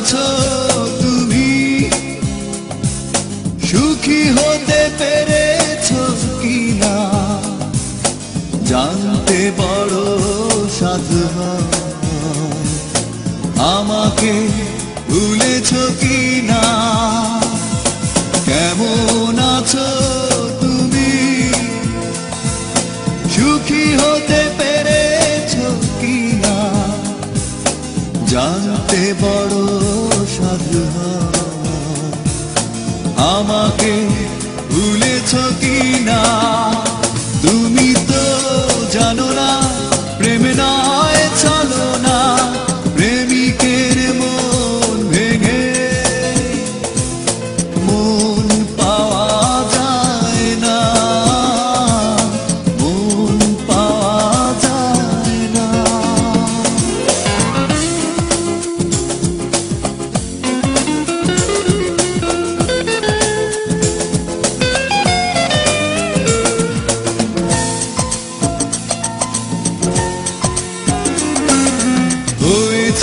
আছো তুমি? সুখী হতে পেরেছ কিনা? জানতে বড় সাধু হয়। আমাকে ভুলেছ কিনা? কেমন আছো তুমি? সুখী হতে পেরেছ জানতে বড় সাধু আমাকে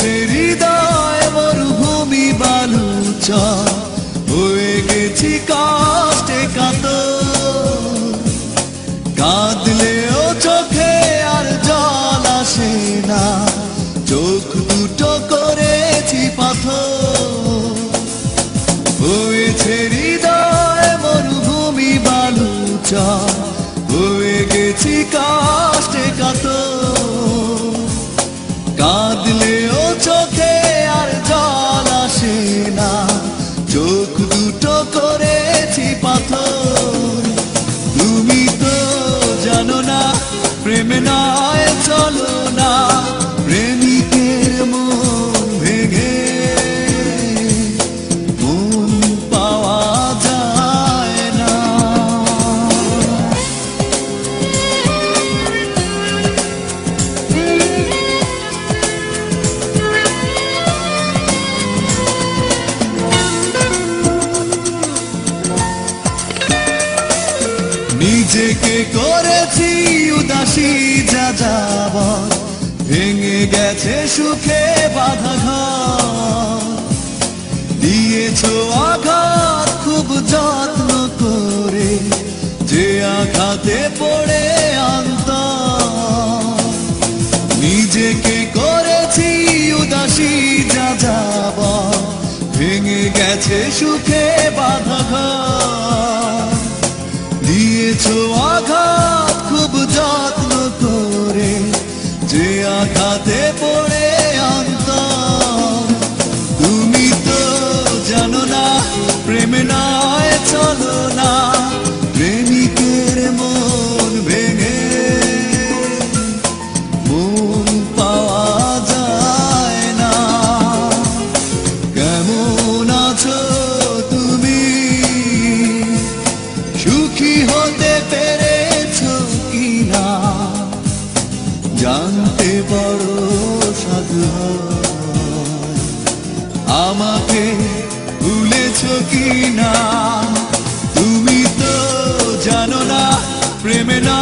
হৃদয় মরুভূমি বালুচ। হয়ে গেছি কষ্টে কাত। কাঁদলেও চোখে আর জল আসে না। চোখ দুটো করেছি পাথর। হয়েছে হৃদয় মরুভূমি বালুচ। হয়ে গেছি কষ্টে কাতর কাঁদলেও নিজেকে করেছি উদাসী যা যাব ভেঙে গেছে সুখে বাধা দিয়েছ আঘাত, খুব যত্ন করে যে আঘাতে পড়ে আন্ত নিজেকে করেছি উদাসী যা যাব ভেঙে গেছে সুখে বাধা ঘর। দিয়েছ আঘাত জানতে পারো সাধু। আমাকে ভুলেছ কি না তুমি তো জানো না প্রেমে না